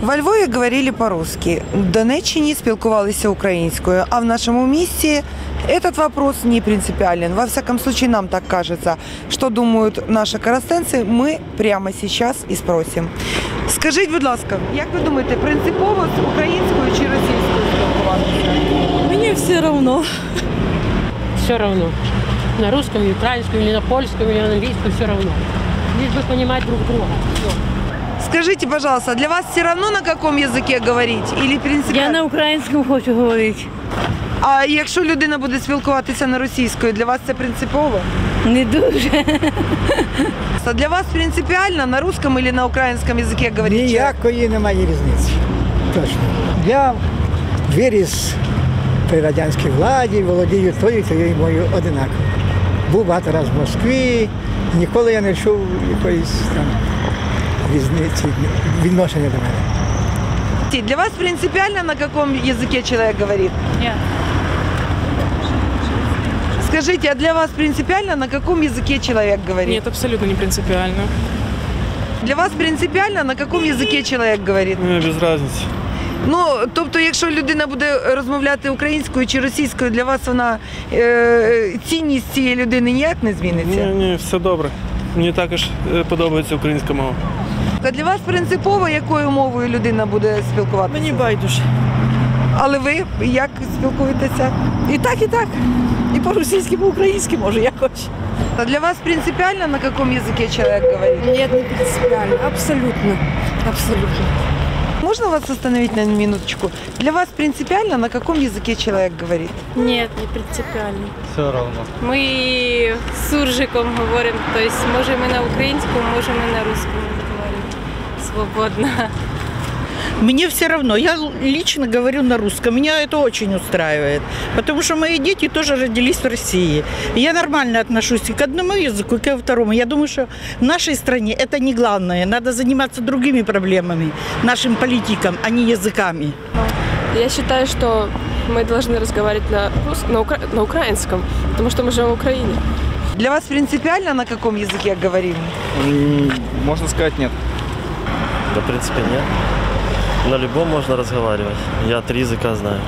Во Львові говорили по-русски, в Донеччині спілкувалися українською, а в нашому місті этот вопрос не принципиален. Во всяком случае, нам так кажется. Что думают наши коростенці, ми прямо сейчас і спросимо. Скажіть, будь ласка, як ви думаєте, принципово з українською чи російською спілкуватися? Мне все равно. все равно. На русском, или украинском, или на польском, или на английском, все равно. Лишь бы понимать друг друга. Всё. Скажите, пожалуйста, для вас все равно на каком языке говорить? Или Я на українському хочу говорити. А якщо людина буде спілкуватися на російською, для вас це принципово? Не дуже. А для вас принципиально на русском или на украинском языке говорить? человек? Ніякої немає різниці. Точно. Я виріс при радянській владі, володію тою тією мовою одинаково. Був багато разів в Москві, ніколи я не чув якоїсь там різниці відношення до мене. Для вас принципиально на каком языке человек говорит? Нет. Скажите, а для вас принципиально на каком языке человек говорит? Нет, абсолютно не принципиально. Для вас принципиально на каком языке человек говорит? Мені без різниці. Ну, тобто, якщо людина буде розмовляти українською чи російською, для вас вона е, цінність цієї людини ніяк не Ні, зміниться? ні, все добре. Мені також е, подобається українська мова. А для вас принципово, якою мовою людина буде спілкуватися? Мені байдуже. Але ви як спілкуєтеся? І так, і так. І по-російськи, по-українськи, може, якось. А для вас принципиально на каком языке человек говорит? Нет, не принципіально. Абсолютно. Абсолютно. Можно вас остановить на минуточку? Для вас принципиально на каком языке человек говорит? Нет, не принципиально. Все одно. Ми з суржиком говоримо, тобто може ми на українському, може ми на русскому. Свободно. Мне все равно. Я лично говорю на русском. Меня это очень устраивает. Потому что мои дети тоже родились в России. И я нормально отношусь и к одному языку, и ко второму. Я думаю, что в нашей стране это не главное. Надо заниматься другими проблемами, нашим политикам, а не языками. Я считаю, что мы должны разговаривать на, рус... на, укра- на украинском, потому что мы живем в Украине. Для вас принципиально на каком языке говорим? Можна сказати, ні. Да, в принципе, нет. На любом можно разговаривать. Я три языка знаю.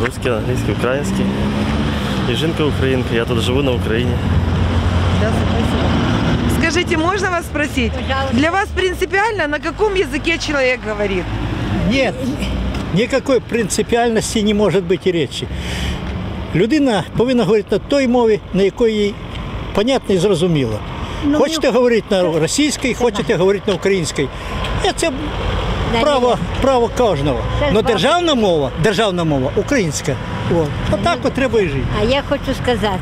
Русский, английский, украинский. И жинка украинка. Я тут живу на Украине. Скажите, можно вас спросить? Для вас принципиально на каком языке человек говорит? Ні, ніякої принципіальності не може бути і речі. Людина повинна говорити на той мові, на якої їй понятно і зрозуміло. Хочете говорити на російській, хочете говорити на українській. Е, Це право, право кожного. Але державна мова, державна мова українська. От. Отак от треба і жити. А я хочу сказати,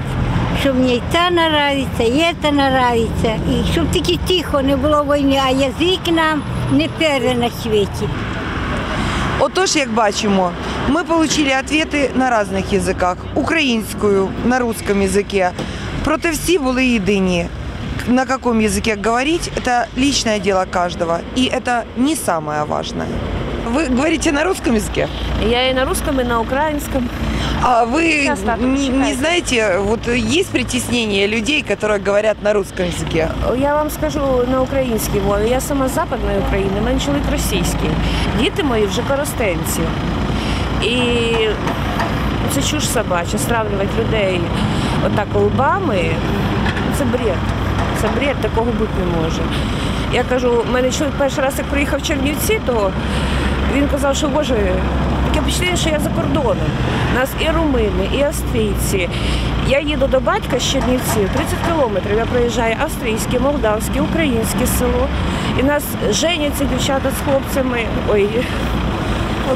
що мені і та нравиться, і це нравиться, і щоб тільки тихо не було війни, а язик нам не перший на світі. Отож, як бачимо, ми отримали відповіді на різних язиках. Українською, на русском языке. Проте всі були єдині. На каком языке говорить, это личное дело каждого. И это не самое важное. Вы говорите на русском языке? Я і на русском, і на українському. А вы Сейчас, так, не, не читайте. знаете, вот есть притеснение людей, которые говорят на русском языке? Я вам скажу на українській мові. Я сама з Западної України, в мене чоловік російський. Діти мої вже коростенці. І це чуш собача, стравлювати людей отак лбами. Це бред. Це бред, такого бути не може. Я кажу, в мене чоловік перший раз, як приїхав в Чернівці, то він казав, що боже, таке впечатлення, що я за кордоном. У Нас і румини, і австрійці. Я їду до батька з Чернівців, 30 кілометрів. Я проїжджаю австрійське, молдавське, українське село. І нас женяться дівчата з хлопцями. Ой,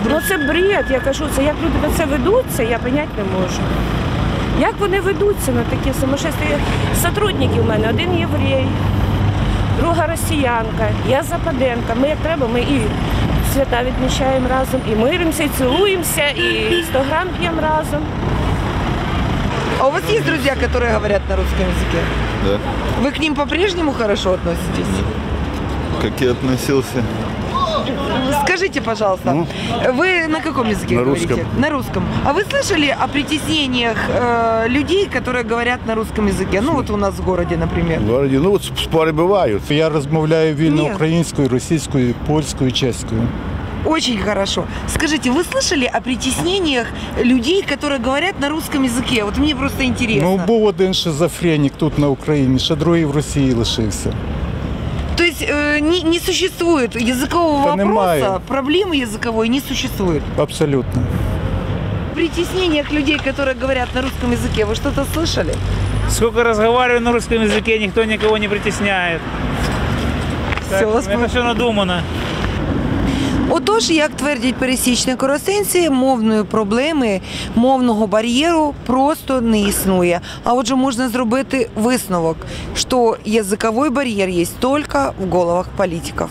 ну це бред. Я кажу, це як люди на це ведуться, я поняти не можу. Як вони ведуться на такі сумасшествия? Сотрудники в мене один єврей, друга росіянка, я западенка. Ми як треба, ми і свята відмічаємо разом, і миримося, і цілуємося, і 100 грам п'ємо разом. А у вас есть друзья, которые говорят на русском языке? Да. Вы к ним по-прежнему хорошо относитесь? Як я относился? Скажите, пожалуйста, вы на каком языке На говорите? русском. На русском. А вы слышали о притеснениях э, людей, которые говорят на русском языке? Ну вот у нас в городе, например. В городі, ну от спори бувають. Я розмовляю вільно Ні. українською, російською, польською, чеською. Очень хорошо. Скажите, вы слышали о притеснениях людей, которые говорят на русском языке? Вот мне просто интересно. Ну, був один шизофренік тут на Україні, ще другий в Росії лишився. Есть э, не, не существует языкового Да вопроса, проблемы языковой не существует. Абсолютно. Притеснениях людей, которые говорят на русском языке, вы что-то слышали? Сколько разговариваю на русском языке, никто никого не притесняет. Так, вас это все надумано. Отож, як твердять пересічні коростенці, мовної проблеми, мовного бар'єру просто не існує. А отже, можна зробити висновок, що язиковий бар'єр є тільки в головах політиків.